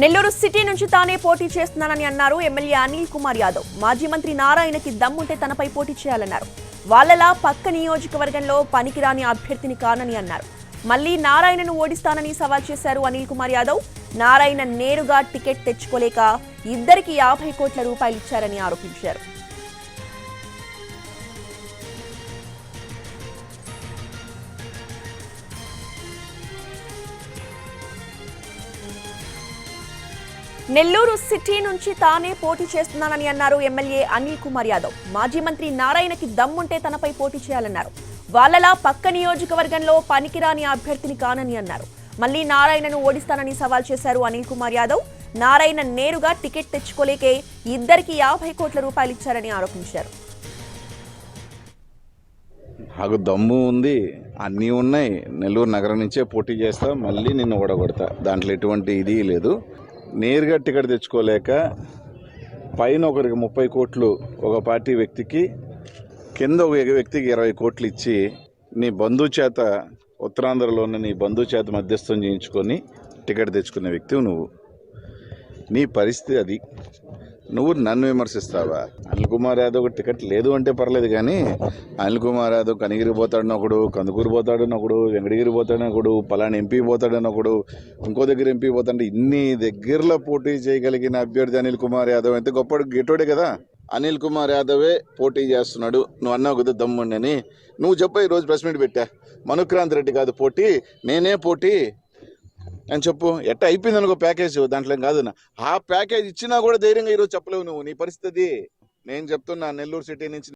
Nellore city నుంచి తానే పోటీ చేస్తున్నానని అన్నారు ఎమ్మెల్యే అనిల్ కుమార్ యాదవ్. మాజీ మంత్రి నారాయణకి దమ్ముంటే తనపై పోటీ చేయాలన్నారు. వాళ్ళలా పక్క నియోజకవర్గంలో పనికిరాని అభ్యర్థిని కానని అన్నారు. మళ్ళీ నారాయణను ఓడిస్తానని సవాల్ చేశారు అనిల్ కుమార్ యాదవ్. నారాయణ నేరుగా టికెట్ తెచ్చుకోలేక ఇద్దరికి యాభై కోట్ల రూపాయలు ఇచ్చారని ఆరోపించారు. నెల్లూరు సిటీ నుంచి తానే పోటీ చేస్తున్నానని అన్నారు ఎమ్మెల్యే అనిల్ కుమార్ యాదవ్. మాజీ మంత్రి నారాయణకి దమ్ముంటే తనపై పోటీ చేయాలన్నారు. వాళ్ళలా పక్క నియోజకవర్గంలో పనికిరాని అభ్యర్థిని కానని అన్నారు. మళ్ళీ నారాయణను ఓడిస్తానని సవాల్ చేశారు అనిల్ కుమార్ యాదవ్. నారాయణ నేరుగా టికెట్ తెచ్చుకోలేకే ఇద్దరికి యాభై కోట్ల రూపాయలు ఇచ్చారని ఆరోపించారు. నాకు దమ్ము ఉంది అన్నీ ఉన్నాయి. నెల్లూరు నగరం నుంచే పోటీ చేస్తా మళ్ళీ నిన్ను ఓడగొడతా. దాంట్లో ఎటువంటి ఇది లేదు. నేరుగా టికెట్ తెచ్చుకోలేక పైన ఒకరికి ముప్పై కోట్లు ఒక పార్టీ వ్యక్తికి కింద ఒక వ్యక్తికి ఇరవై కోట్లు ఇచ్చి నీ బంధువు చేత ఉత్తరాంధ్రలో ఉన్న నీ బంధువు చేత మధ్యస్థం చేయించుకొని టికెట్ తెచ్చుకునే వ్యక్తివి నువ్వు. నీ పరిస్థితి అది. నువ్వు నన్ను విమర్శిస్తావా? అనిల్ కుమార్ యాదవ్ టికెట్ లేదు అంటే పర్లేదు కానీ అనిల్ కుమార్ యాదవ్ కనిగిరి పోతాడనొకడు కందుకూరు పోతాడనొకడు వెంకటగిరి పోతాడనొకడు పలానా ఎంపీ పోతాడనొకడు ఇంకో దగ్గర ఎంపీ పోతాడంటే ఇన్ని దగ్గరలో పోటీ చేయగలిగిన అభ్యర్థి అనిల్ కుమార్ యాదవ్ అయితే గొప్ప గెటోడే కదా? అనిల్ కుమార్ యాదవే పోటీ చేస్తున్నాడు. నువ్వు అన్నావు కదా దమ్ముండని. నువ్వు చెప్పా ఈరోజు ప్రెస్ మీట్ పెట్టా. మనుక్రాంత్ రెడ్డి కాదు పోటీ నేనే పోటీ. అని చెప్పు. ఎట్ట అయిపోయింది అనుకో ప్యాకేజ్? దాంట్లో ఏం కాదు నా. ఆ ప్యాకేజ్ ఇచ్చినా కూడా ధైర్యంగా ఈరోజు చెప్పలేవు నువ్వు. నీ పరిస్థితి నేను చెప్తున్నా నెల్లూరు సిటీ నుంచి